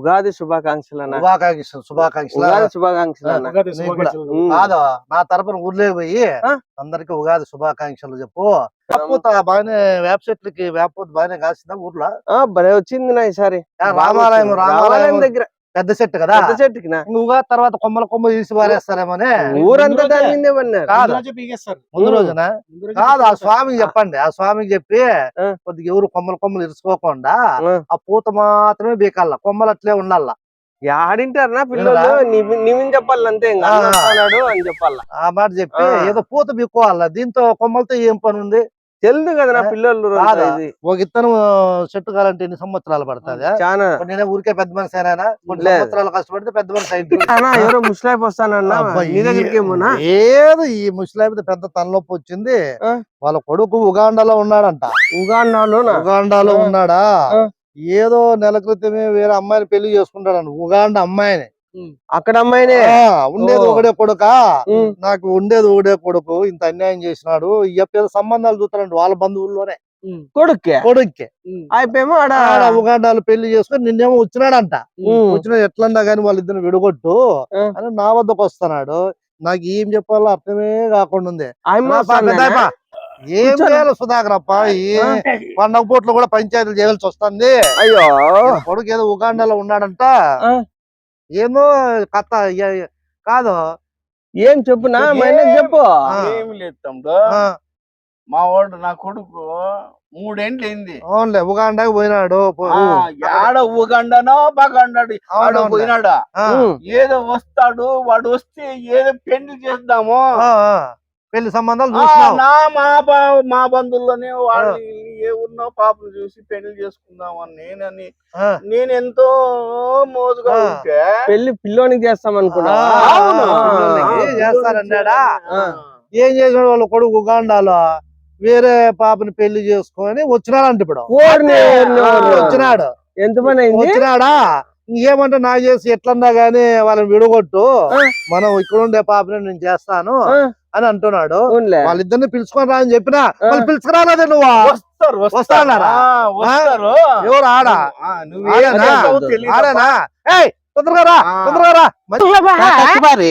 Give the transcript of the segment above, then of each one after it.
ఉగాది శుభాకాంక్షలు శుభాకాంక్షలు శుభాకాంక్షలు. ఉగాది శుభాకాంక్షలు. కాదు నా తరపున ఊర్లే పోయి? అందరికి ఉగాది శుభాకాంక్షలు చెప్పు. వేపూత బాగానే వేప చెట్లకి వేపూత బాగానే కాసిందా ఊర్లో? ఆ, భలే వచ్చింది నా ఈసారి. రామాలయం. రామాలయం దగ్గర పెద్ద చెట్టు కదా? పెద్ద చెట్టుకి నా ఇంక ఉగాది తర్వాత కొమ్మల కొమ్మ తీసి పారేస్తారేమోనే ఊరంతా కాదు. ముందు. రోజున? కాదు ఆ. స్వామికి చెప్పండి. ఆ స్వామికి చెప్పి. కొద్దిగా ఎవరు కొమ్మలు కొమ్మలు ఇరుచుకోకుండా ఆ. పూత మాత్రమే బీకాల కొమ్మలు అట్లే ఉండాల ఆడింటారు నా పిల్లలు చెప్పాలి అంతే అని చెప్పాల. ఆ మాట చెప్పి. ఏదో పూత బీక్కోవాల దీంతో కొమ్మలతో ఏం పని ఉంది తెలుదు కదా పిల్లలు ఒక ఇత్తనం చెట్టు కాలంటే ఎన్ని సంవత్సరాలు పడుతుంది చాలా నేనే ఊరికే పెద్ద మనిషి అయినా కొన్ని. సంవత్సరాలు కష్టపడితే పెద్ద మనిషి అయింది ఎవరో ముస్లాయిపు వస్తానన్నా ఏదో ఈ ముస్లాం పెద్ద తలనొప్పి వచ్చింది. వాళ్ళ కొడుకు ఉగాండాలో ఉన్నాడంట. ఉగాండాలో ఆ. ఉన్నాడా. ఏదో నెల క్రితమే వేరే అమ్మాయిని పెళ్ళి చేసుకుంటాడంట ఉగాండ అమ్మాయిని. అక్కడ అమ్మాయినే. ఆ, ఉండేది ఓ. ఒకడే కొడుక. నాకు ఉండేది ఒకడే కొడుకు. ఇంత అన్యాయం చేసినాడు. యొక్క సంబంధాలు చూస్తాడంట వాళ్ళ బంధువుల్లోనే. కొడుక్కే? కొడుక్కి. అయిపోయేమో ఆడ ఆడ ఉగాండాలు పెళ్ళి చేసుకొని నిన్నేమో వచ్చినాడంట. వచ్చిన ఎట్లన్నా గాని వాళ్ళిద్దరు విడగొట్టు. అని నా వద్దకు వస్తున్నాడు. నాకు ఏం చెప్పాలో అర్థమే కాకుండా ఉంది. ఏం. చేయాలి సుధాకర్ అప్ప? ఈ పండగ పూట్లు కూడా పంచాయతీలు చేయాల్సి వస్తుంది. అయ్యో. కొడుకు ఏదో ఉగాండాలో ఉన్నాడంట. ఏమో కథ కాదు. ఏం చెప్పునా? మా ఆయనకి చెప్పు. ఏమి లేదు తమ్ముడు. మా వాడు నా కొడుకు మూడేండ్లు అయింది అవునులే ఉగాండాకి పోయినాడు. పో- ఆ, యాడ ఊగండనో బాగండాడు. ఆడ. పోయినాడా. ఏదో వస్తాడు వాడు వస్తే ఏదో పెళ్ళి చేద్దాము. పెళ్ళి సంబంధాలు నా మా మా బంధువుల్లోనే వాళ్ళు ఏ ఉన్నో పాపను చూసి పెళ్ళి చేసుకుందామని నేనని నేను ఎంతో మోజుగా. ఉంటే పెళ్ళి పిల్లోనికి చేస్తాం అనుకున్నా చేస్తారన్నాడా? ఏం చేసినాడు వాళ్ళ కొడుకు ఉగాండాలో? వేరే పాపని పెళ్ళి చేసుకొని వచ్చినాడంట ఇప్పుడు. వచ్చినాడు. ఎంత పని అయింది? వచ్చినాడా? ఇంకేమంటే నాకు చేసి ఎట్లన్నా గానీ వాళ్ళని విడగొట్టు. మనం ఇక్కడ ఉండే పాపని నేను చేస్తాను. అని అంటున్నాడు. వాళ్ళిద్దరిని పిలుచుకొని రా అని చెప్పినా వాళ్ళు పిలుచుకురాలేదే నువ్వు? వస్తారు ఎవరు ఆడ? ఆడేనా? ఏయ్ తొందరగా రా ఆ. తొందరగా రా. మంచి- కట్టుబారి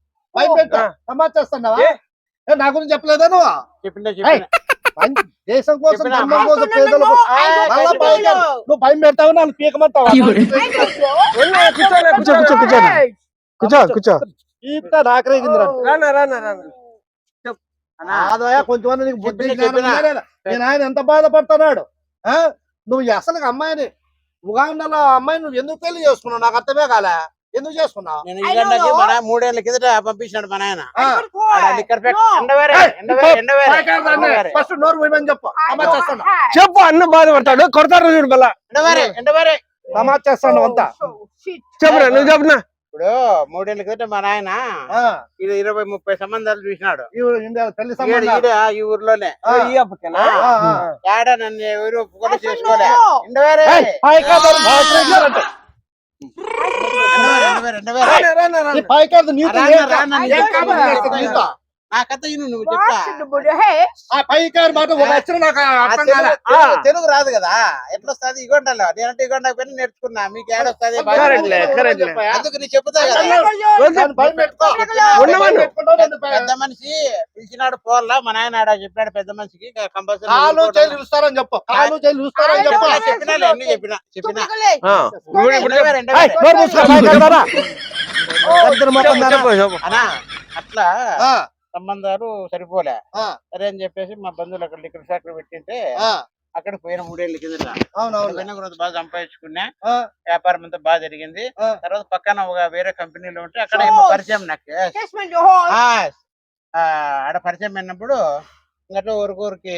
సమాజ్ చేస్తున్నావా? ఏ, నా గురించి చెప్పలేదా నువ్వు? చెప్పిండే దేశం కోసం ధర్మం కోసం పేదల. నువ్వు భయం పెడతావు నన్ను పీకమంటావా? కూర్చో కూర్చో కూర్చో కూర్చో కూర్చో కూర్చో ఇంత నాకరేగింది రానా రానా రానా. ఆదయ కొంచెం నీకు బుద్ధి? నేను ఆయన ఎంత బాధపడుతున్నాడు? ఆ? నువ్వు అసలు అమ్మాయిని ఉగాండలో అమ్మాయిని నువ్వు ఎందుకు పెళ్ళి చేసుకున్నావు? నాకు అర్థమే కాలే. ఎందుకు చేసుకున్నావు? నేను. మన మూడేళ్ళ కిందట పంపించినాడు మా నాయన. ఫస్ట్ నోరు పోయమని చెప్పు. చెప్పు అన్న బాధపడతాడు కొడతారు చూడు మళ్ళా. ఎండవేరే ఎండవేరే సమాజ్ చేస్తాను అంతా. Oh. చెప్పురా నువ్వు చెప్పునా ఇప్పుడు మూడేళ్ళ క్రితం మా నాయన ఆ, ఇది ఇరవై ముప్పై సంబంధాలు చూసినాడు. ఈ ఊర్లోనే. ఏడ నన్ను ఎవరు ఒప్పుకొని చేసుకోలే. No. ఎండవేరే ఏయ్, పాయికాదు, నా కథ ఇను నువ్వు చెప్తా? ఆ పైకారు మాట ఒక అక్షరం నాకు ఆ అర్థం తెలుగు కాలే? తెలుగు- తెలుగు రాదు కదా. ఎట్లా వస్తుంది ఇగొండలో నేనంటే ఇగొండ పని నేర్చుకున్నా. మీకు ఏడొస్తుంది. అందుకు నీ చెప్తా పెద్ద మనిషి. పిలిచినాడు పోల్లా. మా నాయన ఆడ చెప్పాడు పెద్ద మనిషికి. కంపల్సరీ కాలు ఇస్తారని చెప్పు. కాలు చేతులు ఇస్తారని చెప్పు. చెప్పినా చెప్పినా అన్ని చెప్పినా చెప్పినా. అట్లా ఆ, సంబంధాలు సరిపోలే. సరే అని చెప్పేసి మా బంధువులు అక్కడ లిక్కర్ ఫ్యాక్టరీ పెట్టింటే ఆ, అక్కడ పోయిన మూడేళ్ళ కిందట తర్వాత బాగా సంపాదించుకున్నా. ఆ. వ్యాపారం అంతా బాగా జరిగింది. తర్వాత పక్కన ఒక వేరే కంపెనీలో ఉంటే అక్కడ పరిచయం నాకు. ఆ, ఆడ పరిచయం అయినప్పుడు అట్లా ఊరికూరికి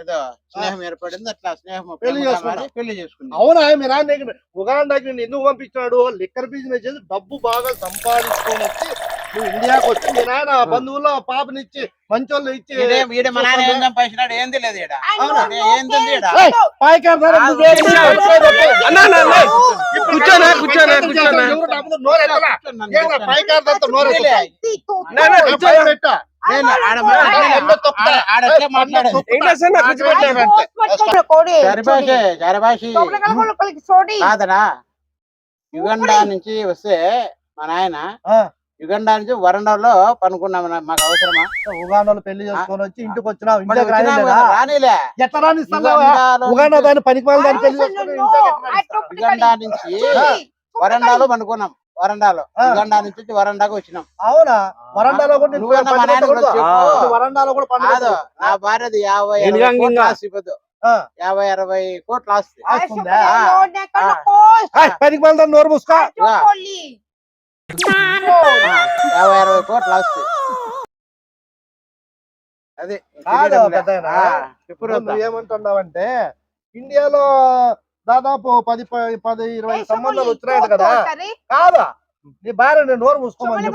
ఏదో స్నేహం ఏర్పడింది. అట్లా స్నేహం పెళ్ళి. మారి పెళ్ళి చేసుకున్నాం. అవునా మీ నాన్న దగ్గర. ఉగాండాకి నేను ఎందుకు పంపించాడు? లిక్కర్ బిజినెస్ చేసి డబ్బు బాగా సంపాదించుకొని వచ్చి నువ్వు ఇండియాకి వచ్చి మీ నాయన బంధువుల్లో పాపనిచ్చి మంచోళ్ళు ఇచ్చి ఏంది లేదు కూర్చోనా కూర్చోనా కూర్చోనా. పెట్టా? యుగండా నుంచి వస్తే మా నాయన ఆ. యుగండా నుంచి వరండాలో పనుకున్నాం మాకు అవసరమా? ఉగాండాలో పెళ్ళి చేసుకొని వచ్చి ఇంటికి వచ్చినాం. రానిలే. ఎట్లా ఉగాండా పనికి పెళ్ళి ఇంటికి? యుగండా నుంచి వరండాలో పనుకున్నాం వరండాలో. ఆ. యుగండా నుంచి వచ్చి వరండాకు వచ్చినాం. అవునా? వరండాలో వరండాలో కూడా కాదు నా భార్యది యాభై ఎందుకు అరవై కోట్ల ఇంకా? ఆస్తి ఇవ్వదు ఆ. యాభై అరవై కోట్ల ఆస్తి. పనికి నోరు మూసుకో. యాభై అరవై కోట్ల అదే ఇప్పుడు ఏమంటున్నావంటే ఇండియాలో దాదాపు పది పది ఇరవై సంబంధాలు వచ్చినాయి కదా. కాదా? నీ భార్య నేను నోరు మూసుకోమని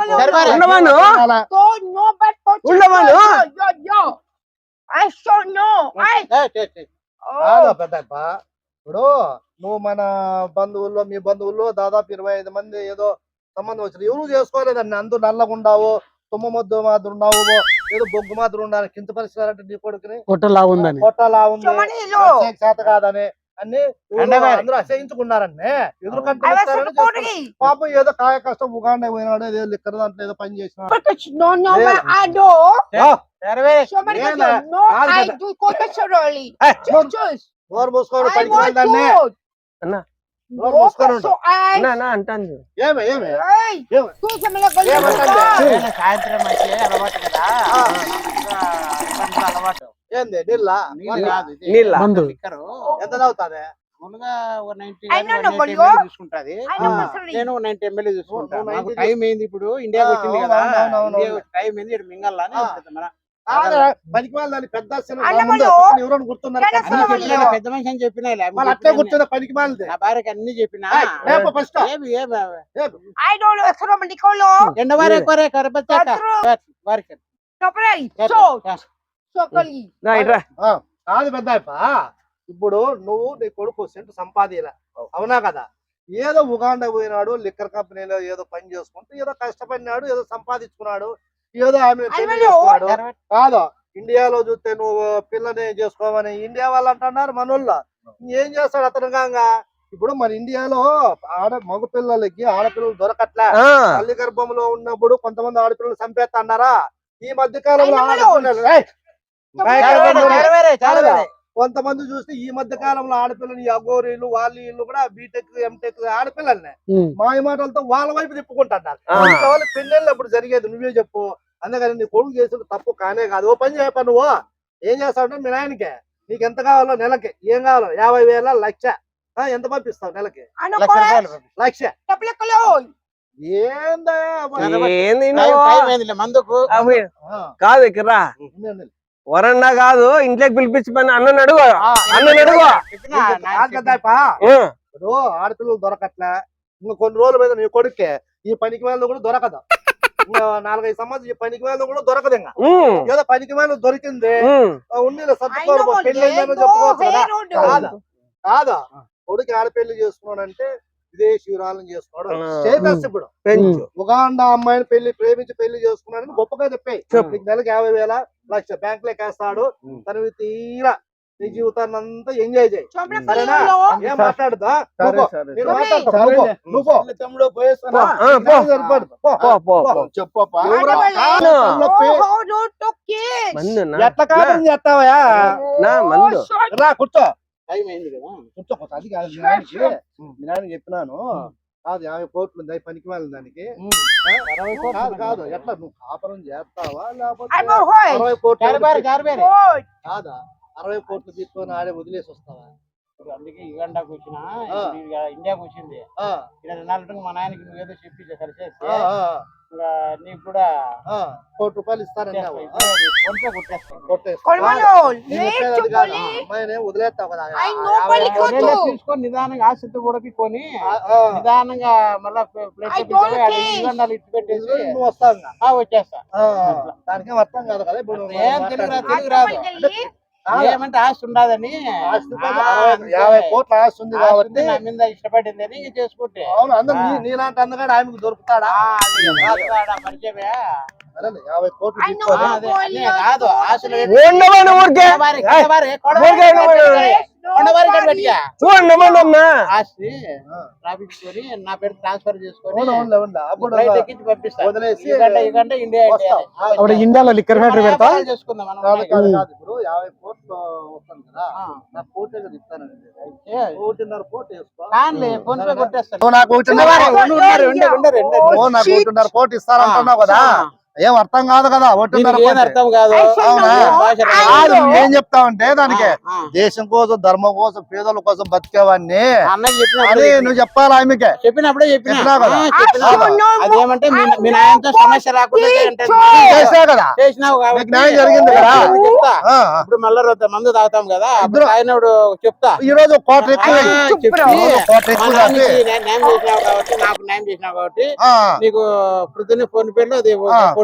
ఇప్పుడు నువ్వు మన బంధువుల్లో మీ బంధువుల్లో దాదాపు ఇరవై ఐదు మంది ఏదో సంబంధం వచ్చింది. ఎవరు చేసుకోలేదండి అందరూ నల్లగా ఉండవు తుమ్మ మొద్దు మాత్రం ఉన్నావు ఏదో బొగ్గు మాత్రం ఉండాలి కింద పరిస్థితి నీ కొడుకుని? కొట్టలా ఉందని. కొట్టలా ఉంది. చేత కాదని అన్ని. అందరూ అసహించుకున్నారండి ఎదురు కంటే I was ఇస్తారని in the చేసుకున్నారు. body. పాపం ఏదో కాయ కష్టం ఉగాండ పోయినాడు ఏదో లిక్కర్ దాంట్లో ఏదో పని Choose. నోరు మూసుకోవడం పనికి food. అన్నా. అంటాను సాయంత్రం అయితే అలవాటు కదా. అలవాటు. ఏంది నీళ్ళ? నీళ్ళు కాదు ఇది. నీళ్ళ. మందు. లిక్కరు. ఎంత తాగుతాదే? మామూలుగా ఒక 90 I కానీ know, 180 no, ml Bolio. తీసుకుంటాది I know personally. నేను నైన్టీ ఎంఎల్ తీసుకుంటా నువ్వు నాకు 90 టైం అయింది ఇప్పుడు. ఇండియాకి వచ్చింది కదా. టైం అయింది ఇక్కడ మింగల్లా పెద్ద పెద్ద మనిషి అని చెప్పినా అట్లే పనికి మాలింది నా భార్యకి అన్ని చెప్పినా? ఫస్ట్. ఎండ వారే కోరే కరపచ్చాక. వారికి. కాదు పెద్ద ఇప్పుడు నువ్వు నీ కొడుకు సెంటు సంపాదిలా అవునా కదా? ఏదో ఉగాండ పోయినాడు లిక్కర్ కంపెనీలో ఏదో పని చేసుకుంటూ ఏదో కష్టపడినాడు ఏదో సంపాదించుకున్నాడు. ఏదో ఆమె పెళ్ళి అయ్యో. చేసుకున్నాడు కాదు ఇండియాలో చూస్తే నువ్వు పిల్లని చేసుకోమని ఇండియా వాళ్ళు అంటున్నారు మనోళ్ళు. ఏం చేస్తాడు అతను కాగా? ఇప్పుడు మన ఇండియాలో ఆడ మగ పిల్లలకి ఆడపిల్లలు దొరకట్లే. తల్లి గర్భంలో ఉన్నప్పుడు కొంతమంది ఆడపిల్లలు చంపేస్తున్నారా ఈ మధ్య కాలంలో కొంతమంది చూస్తే ఈ మధ్య కాలంలో ఆడపిల్లని అగోరీలు వాళ్ళు వీళ్ళు కూడా బీటెక్ ఎంటెక్ ఆడపిల్లల్ని. మాయ మాటలతో వాళ్ళ వైపు. ఇంకా వాళ్ళు పెళ్ళిళ్ళు అప్పుడు జరిగేది నువ్వే చెప్పు. అందుకని నీ కొడుకు చేసేది తప్పు కానే కాదు. ఓ పని చేయపా నువ్వు. ఏం చేస్తావు మీ నాయనకి నీకు ఎంత కావాలో నెలకి ఏం కావాలో యాభై వేల లక్ష. ఆ, ఎంత పంపిస్తావు నెలకి? లక్ష. ఏందా ఏంది టైం నువ్వు? టైం అయిందిలే మందుకు. కాదు ఇక్కడ. వరన్నా కాదు ఇంట్లోకి పిలిపించి పని అన్న అడుగు. అన్న అడుగు ఇప్పుడు ఆడపిల్లలు దొరకట్లే. ఇంకా కొన్ని రోజుల మీద నీ కొడుకే ఈ పనికి వేళ కూడా దొరకదు. ఇంకా నాలుగైదు సంవత్సరం ఈ పనికి వేళ కూడా దొరకదు ఇంకా. ఏదో పనికి వేళ దొరికింది. ఉండి సర్దుకోరు పెళ్ళి చెప్పుకోవచ్చు కదా. కొడుకు ఆడపెళ్ళి చేసుకున్నాడు అంటే విదేశీయురాలను చేసుకున్నాడు ఆ. స్టేటస్ ఇప్పుడు. ఉగాండా అమ్మాయిని పెళ్ళి ప్రేమించి పెళ్ళి చేసుకున్నాడని గొప్పగా చెప్పాయి. నెలకు యాభై వేల? లక్ష బ్యాంక్లోకి వేస్తాడు ఉం. తనవి తీరా నీ జీవితాన్ని అంతా ఎంజాయ్ చేయి సరేనా. ఏం Oh. ఎట్లా కాపురం చేస్తావా నా మందు. Oh, short. రా కూర్చో. టైం అయింది కదా. కూర్చో కూర్చో. అది కాదు చెప్పినాను. కాదు యాభై కోట్లు ఉంది అవి పనికి వెళ్ళిన దానికి? కాదు కాదు ఎట్లా నువ్వు కాపురం చేస్తావా? లేకపోతే. అరవై కోట్లు. కాదా? అరవై కోట్లు తీసుకొని ఆడే వదిలేసి వస్తావా? ఇప్పుడు అందుకే యుగండాకు వచ్చిన ఇండియాకి వచ్చింది. ఆ, ఇలా నాలుగు మా నాయనకి నువ్వేదో చెప్పి కలిసేస్తే నీకు కూడా ఆ, కోటి రూపాయలు. తీసుకొని నిదానంగా ఆశతో కొని నిదానంగా మళ్ళా ప్లేట్ ఇచ్చి పెట్టేసి నువ్వు వస్తావు వచ్చేస్తా. ఆ, దానికేం అర్థం కాదు కదా. ఇప్పుడు తెలుగు రాదు, ఏమంటే ఆస్తి ఉండదని. యాభై కోట్ల ఆస్తి ఉంది కాబట్టి నా మీద ఇష్టపడింది అని చేసుకుంటే. అవును అందరు నీలాంటి అందగాడు ఆమెకు దొరుకుతాడా? పరిచయమే. ఊరికే? నా పేరు ట్రాన్స్ఫర్ చేసుకొని. ఇండియా. అప్పుడు ఇండియాలో లిక్కర్ ఫ్యాక్టరీ పెడతా. నాకు ఒకటిన్నర కోటి ఇస్తానంటున్నావు కదా. ఏం అర్థం కాదు కదా అర్థం కాదు? అవునా? ఏం చెప్తావంటే దానికి దేశం కోసం ధర్మం కోసం పేదల కోసం బతికేవాడిని. అది నువ్వు చెప్పాలి ఆమెకే? చెప్పినప్పుడే చెప్పినా. కదా. అదేమంటే మీ నాయనతో సమస్య రాకుండా అంటే చేసా కదా? నీకు న్యాయం జరిగింది కదా? ఇప్పుడు మళ్ళా మందు తాగుతాం కదా? తాగినప్పుడు చెప్తా. ఈ రోజు కోటి. న్యాయం చేసినావు కాబట్టి నాకు న్యాయం చేసినావు కాబట్టి. నీకు పొద్దున్నే ఫోన్ పేలో అది